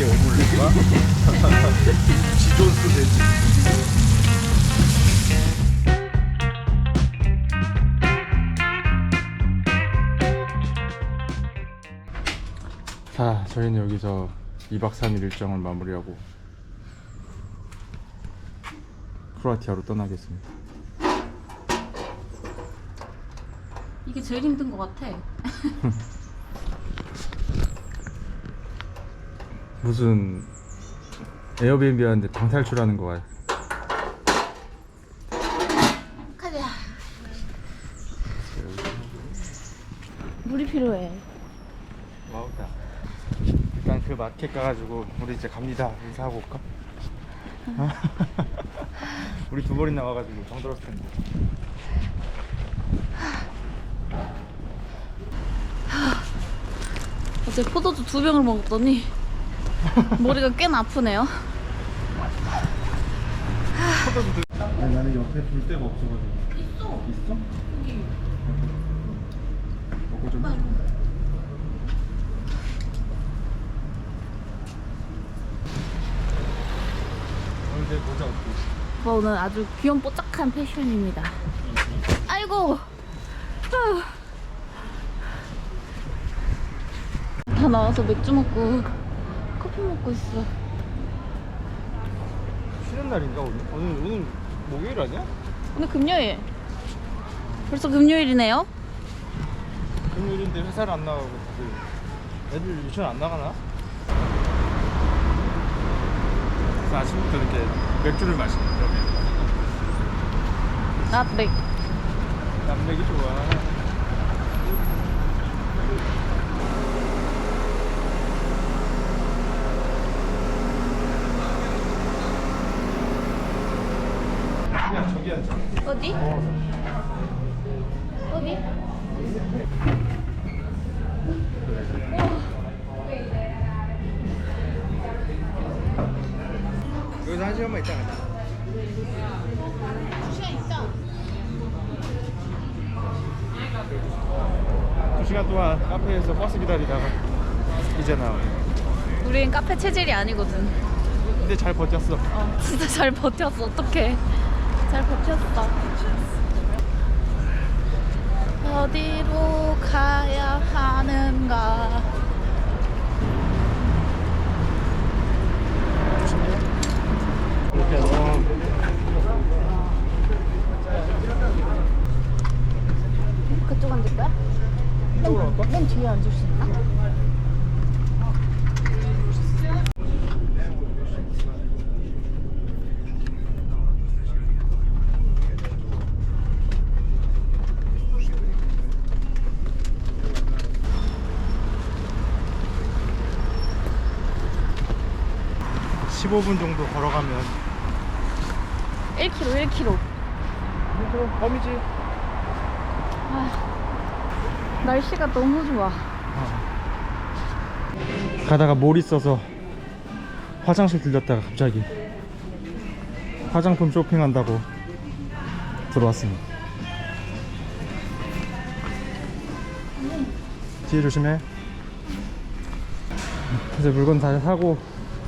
개 오믈렛과 지존스 돼지. 자, 저희는 여기서 2박 3일 일정을 마무리하고 크로아티아로 떠나겠습니다. 이게 제일 힘든 것 같아. 무슨 에어비앤비 하는데 방탈출하는 거 같아. 가자. 물이 필요해. 와우다. 일단 그 마켓 가가지고 우리 이제 갑니다. 인사하고 올까? 우리 두 번이나 와가지고 정들었을 텐데. 어제 포도주 두 병을 먹었더니 머리가 꽤나 아프네요. 아니, 나는 옆에 둘 데가 없어가지고. 있어. 있어? 여기. 먹고 좀. 오늘 내 모자 어때? 저 오늘 아주 귀염뽀짝한 패션입니다. 아이고. 후. 다 나와서 맥주 먹고 커피 먹고 있어. 쉬는 날인가 오늘? 오늘 오늘 목요일 아니야? 오늘 금요일. 벌써 금요일이네요. 금요일인데 회사를 안 나가고 다들 애들 유치원 안 나가나? 그래서 아침부터 이렇게 맥주를 마시는 그러면 나 맥. 남맥이 좋아 그냥 저기 앉아 어디? 어디? 여기서 한 시간만 있다 가자 시간? 두 시간 동안 카페에서 버스 기다리다가 이제 나와 우린 카페 체질이 아니거든. 근데 잘 버텼어 어, 진짜 잘 버텼어. 어떡해. 잘 버텼어. 어디로 가야 하는가? 그쪽 앉을 거야? 갈까? 맨 뒤에 앉을 수 있나? 십 15분 정도 걸어가면 1km, 1km. 그럼 범이지 아, 날씨가 너무 좋아. 가다가 몰 있어서 화장실 들렸다가 갑자기 화장품 쇼핑한다고 들어왔습니다. 뒤에 조심해. 이제 물건 다 사고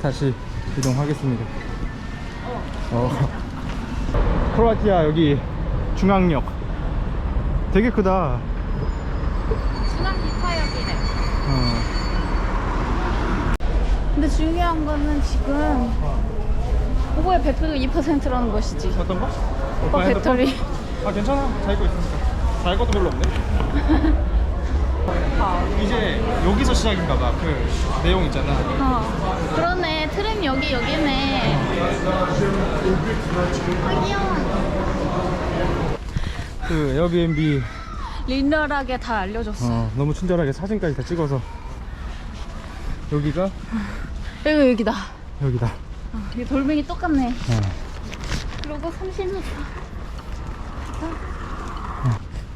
다시 이동하겠습니다. 어. 크로아티아 여기 중앙역 되게 크다. 중앙 기차역이래. 어. 근데 중요한 거는 지금 그거의 배터리가 2%라는 것이지. 어떤 거? 오빠 배터리. 아 괜찮아 자기 거 있으니까 자기 것도 별로 없네 이제 여기서 시작인가 봐 그 내용 있잖아 어. 그러네. 트램 여기 여기네. 아 귀여워. 그 에어비앤비 리얼하게 다 알려줬어. 어, 너무 친절하게 사진까지 다 찍어서 여기가 여기 여기다. 여기다 어, 이 돌멩이 똑같네. 어. 그리고 30m.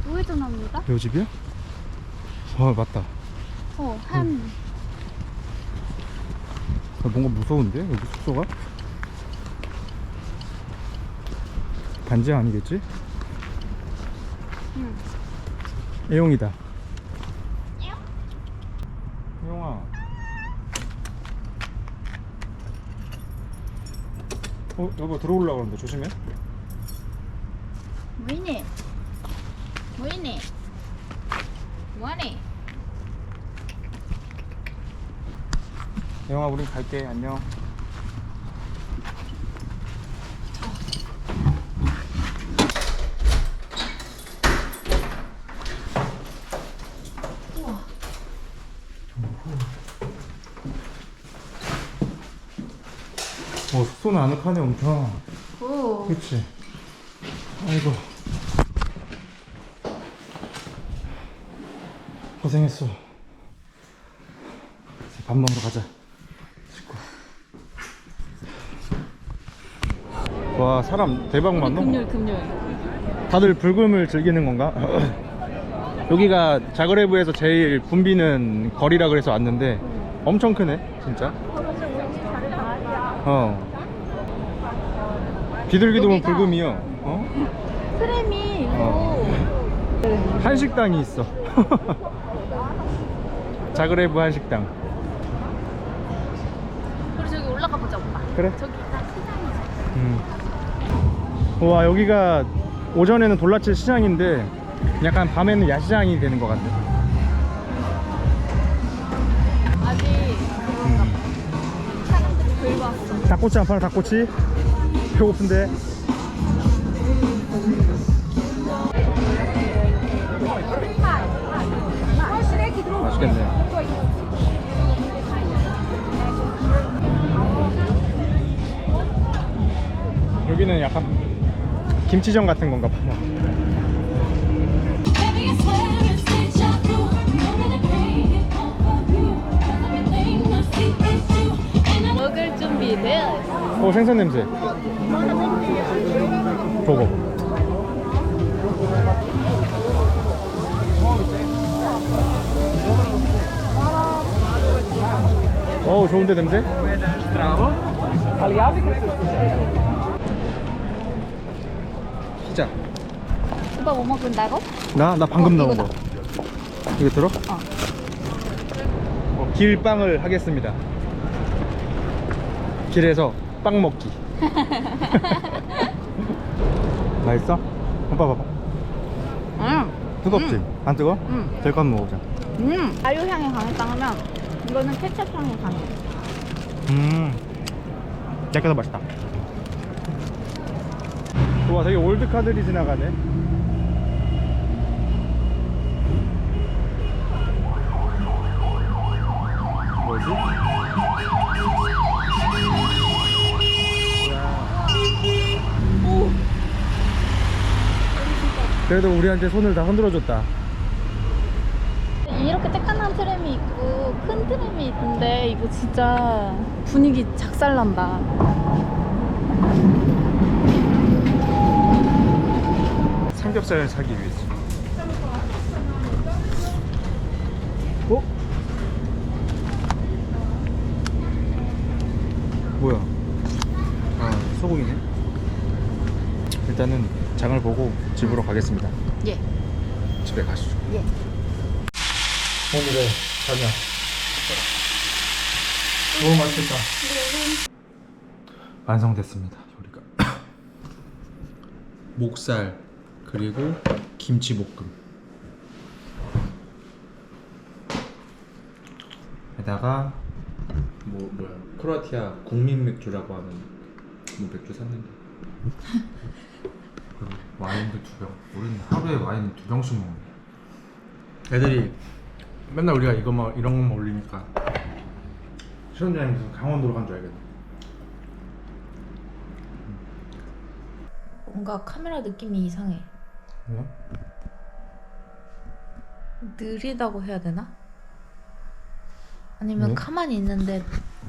우회전합니다. 요 집이야? 어 맞다 어, 한 아, 뭔가 무서운데 여기 숙소가? 반지 아니겠지? 응. 애용이다 애용아 어 여보 들어오려고 그러는데 조심해 뭐이니? 뭐이니? 뭐하니? 영아 우린 갈게. 안녕. 어 숙소는 아늑하네 엄청. 오. 그치? 아이고. 고생했어. 밥 먹으러 가자 씻고 와 사람 대박 많노 금요일 금요일. 다들 불금을 즐기는 건가? 여기가 자그레브에서 제일 붐비는 거리라 그래서 왔는데 엄청 크네 진짜 어 비둘기동은 여기가- 불금이요 어? 트램이 어. 한식당이 있어 자그레브 한식당 우리 저기 올라가 보자 오빠. 그래 저기. 와 여기가 오전에는 돌라칠 시장인데 약간 밤에는 야시장이 되는 것 아직. 사람들이 덜 왔어. 닭꼬치 안 파나 닭꼬치? 배고픈데 맛있겠네 여기는 약간 김치전 같은 건가 봐 먹을 준비 되어 있어. 오 생선 냄새 저거 어우 좋은데 냄새? 피자 오빠 뭐 먹는다고? 나? 나 방금 어, 나온. 거 이거 들어? 어. 어, 길빵을 하겠습니다 길에서 빵 먹기 맛있어? 오빠 봐봐 응. 뜨겁지? 안 뜨거? 응. 될건 먹어보자 음. 아유 향이 강했다 하면 이거는 케첩 향이 강해. 음 약간 더 맛있다 와 되게 올드 카들이 지나가네 뭐지? 그래도 우리한테 손을 다 흔들어줬다 이렇게 쬐깐한 트램이 있고 큰 트램이 있는데 이거 진짜 분위기 작살난다. 삼겹살을 사기 위해서. 뭐야? 아 소고기네. 일단은 장을 보고 집으로 가겠습니다. 예. 집에 가시죠. 예. 오늘의 저녁. 너무 맛있겠다. 완성됐습니다. 요리가. 목살 그리고 김치 볶음. 에다가 뭐 뭐야 크로아티아 국민 맥주라고 하는 뭐 맥주 샀는데. 그리고 와인도 두 병. 우리는 하루에 와인 두 병씩 먹는. 애들이 맨날 우리가 이거만 이런 것만 올리니까 시험장에 무슨 강원도로 간 줄 알겠네. 뭔가 카메라 느낌이 이상해. 왜? 느리다고 해야 되나? 아니면 왜? 가만히 있는데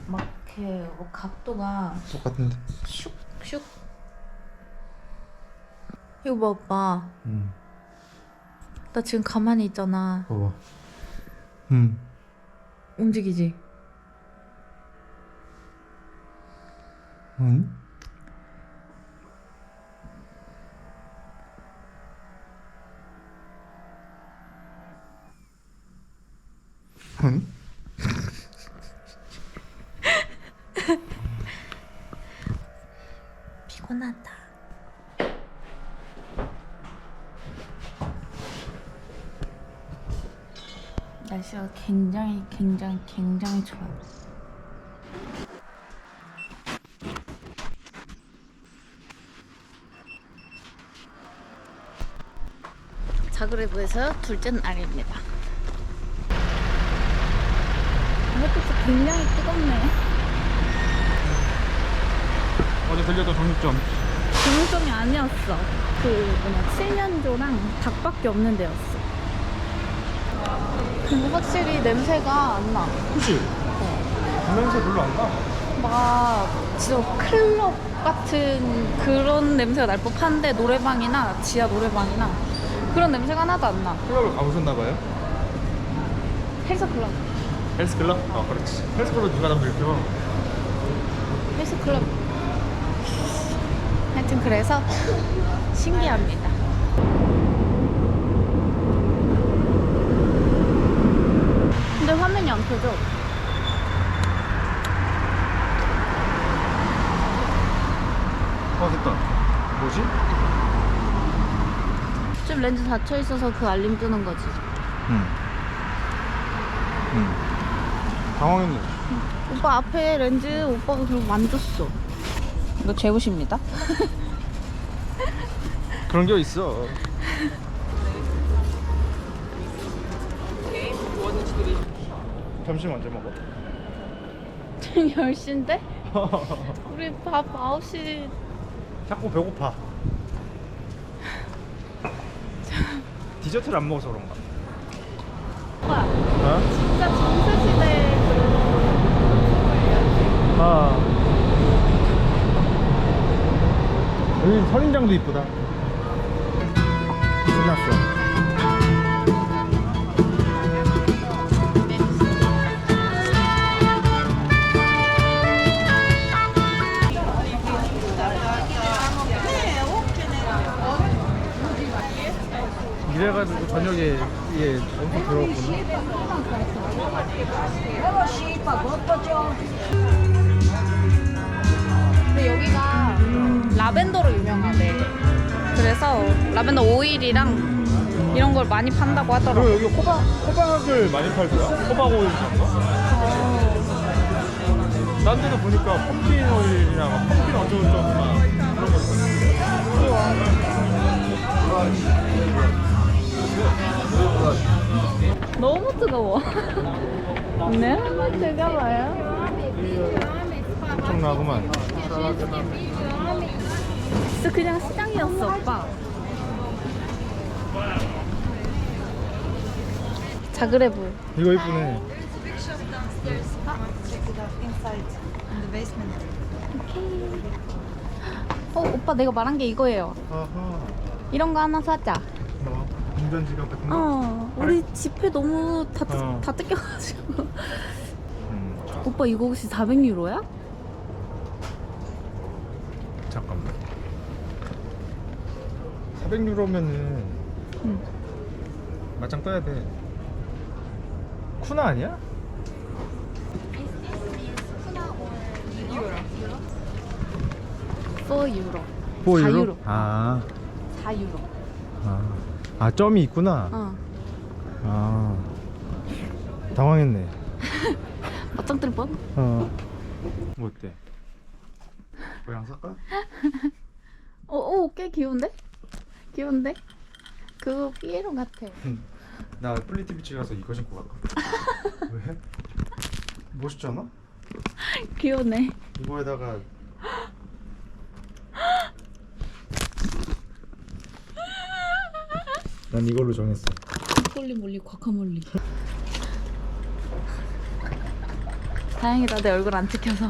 막 이렇게 뭐 각도가 똑같은데. 슉슉. 이거 봐봐. 응. 나 지금 가만히 있잖아. 봐봐. 응. 움직이지? 피곤하다. 날씨가 굉장히 굉장히 굉장히 좋아요. 자그레브에서 둘째 날입니다. 햇빛이 아, 굉장히 뜨겁네. 어제 들렸던 정육점 정점이 아니었어. 그 뭐냐 7년조랑 닭밖에 없는 데였어. 근데 확실히 냄새가 안 나. 그치? 냄새 별로 안 나. 막 진짜 클럽 같은 그런 냄새가 날 법한데 노래방이나 지하 노래방이나 그런 냄새가 하나도 안 나. 클럽을 가보셨나봐요? 헬스클럽. 헬스클럽? 아 그렇지 헬스클럽 누가 담글죠? 헬스클럽. 하여튼 그래서 신기합니다. 근데 화면이 안 켜져. 아 됐다 뭐지? 좀 렌즈 닫혀 있어서 그 알림 뜨는 거지. 응. 응. 당황했네. 오빠 앞에 렌즈 오빠가 그럼 만졌어. 이거 재우십니다. 그런 게 있어. 점심 언제 먹어? 지금 10시인데? 우리 밥 9시 자꾸 배고파. 디저트를 안 먹어서 그런가? 오빠 어? 진짜 전세시대 아. 여기 선인장도 이쁘다. 끝났어. 이래가지고 저녁에 이게 엄청 들어왔구나. 라벤더로 유명하대. 그래서 라벤더 오일이랑 이런 걸 많이 판다고 하더라고. 그리고 여기 호박, 호박을 많이 팔더라? 호박 오일 파는 딴 데도 보니까 펌킨 오일이나 막 펌킨 어쩌고저쩌고 막 그런 거 있었는데 너무 뜨거워. 네, 한번 들어가봐요. 엄청나구만 진짜 그냥 시장이었어, 오빠. 자그레브. 이거 이쁘네 어, 오빠 내가 말한 게 이거예요. 아하 이런 거 하나 사자. 뭐 운전 지갑 같은 거? 어, 우리 지폐 너무 다, 뜯- 어. 다 뜯겨가지고. 음, 오빠 이거 혹시 400유로야? 잠깐만 400유로면은 응. 맞짱 떠야 돼 쿠나 아니야? 4유로. 4유로? 4유로. 아, 4유로. 아, 아 점이 있구나 어. 아 당황했네 맞짱 뜰 뻔? 어. 뭐 어때? 모양 살까? 어, 어, 꽤 귀여운데? 귀여운데? 그거 삐에로 같아. 나 플리티비치 가서 이거 신고 갈까? 왜? 멋있잖아? 귀여우네. 이거에다가 난 이걸로 정했어 홀리 몰리 과카몰리. 다행이다 내 얼굴 안 찍혀서.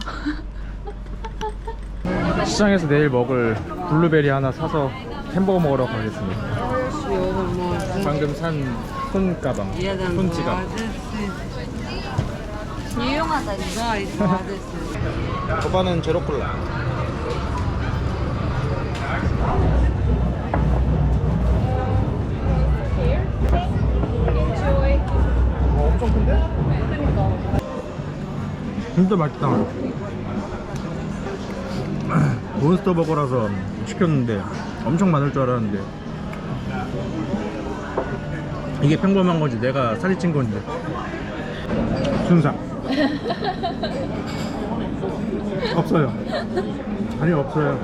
시장에서 내일 먹을 블루베리 하나 사서 햄버거 먹으러 가겠습니다. 방금 산 손가방 손지갑. 유용하다 이거. 제로 콜라. 어, 엄청 큰데? 진짜 맛있다. 몬스터 버거라서 시켰는데 엄청 많을 줄 알았는데 이게 평범한 건지 내가 살이 찐 건지 순삭 없어요 아니 없어요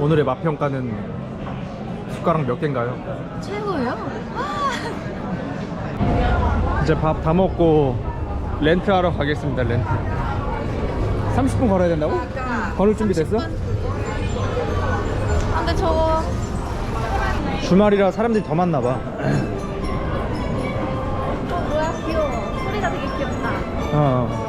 오늘의 맛평가는 숟가락 몇 개인가요? 최고예요? 이제 밥 다 먹고 렌트하러 가겠습니다 렌트 30분 걸어야 된다고? 걸을 준비 됐어? 아, 근데 저거 주말이라 사람들이 더 많나 봐 어, 뭐야 귀여워. 소리가 되게 귀엽다. 어.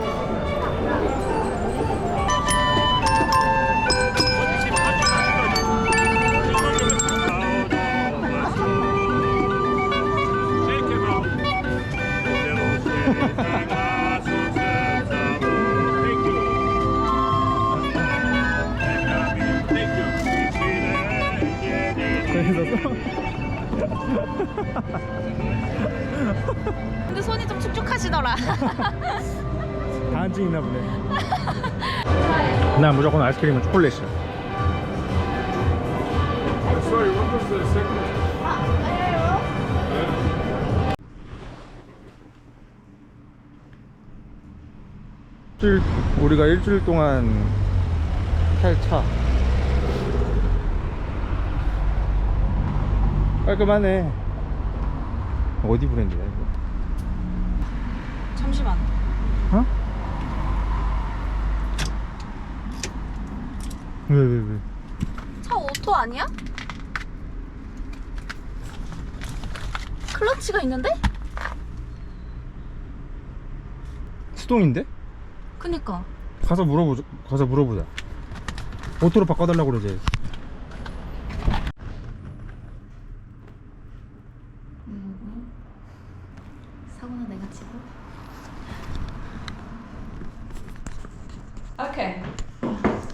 그래서 근데 손이 좀 축축하시더라. 다한증 있나 보네. 난 무조건 아이스크림은 초콜릿이야. 일주일, 우리가 일주일 동안 탈차 깔끔하네 어디 브랜드야 이거 잠시만. 어? 왜, 왜, 왜? 차 오토 아니야? 클러치가 있는데? 수동인데? 그니까. 가서 물어보자. 가서 물어보자. 오토로 바꿔달라고 그러지. 사고는 내가 치고. Okay.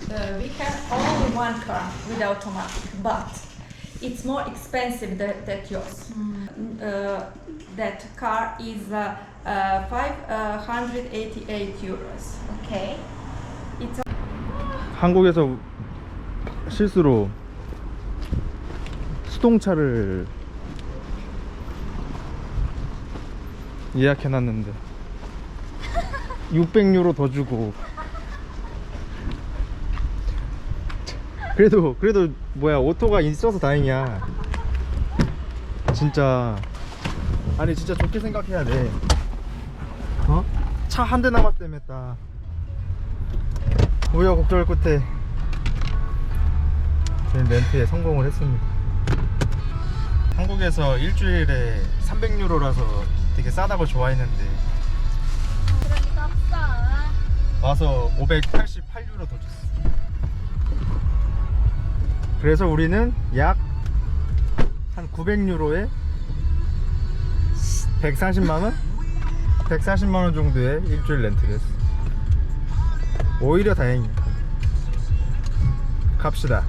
Uh, we have only one car with automatic, but it's more expensive than, than yours. Uh, that car is uh, uh, 588 euros. 오케이. It's 한국에서 실수로 수동차를 예약해놨는데 600유로 더 주고 그래도 그래도 뭐야 오토가 있어서 다행이야 진짜 아니 진짜 좋게 생각해야 돼 어? 차 한 대 남았다며 딱 우여곡절 끝에 저희 렌트에 성공을 했습니다. 한국에서 일주일에 300유로라서 되게 싸다고 좋아했는데 그러니까 싸. 와서 588유로 그래서 우리는 약 한 900유로에 140만 원? 140만 원 정도의 일주일 렌트를 했어. 오히려 다행이야. 갑시다.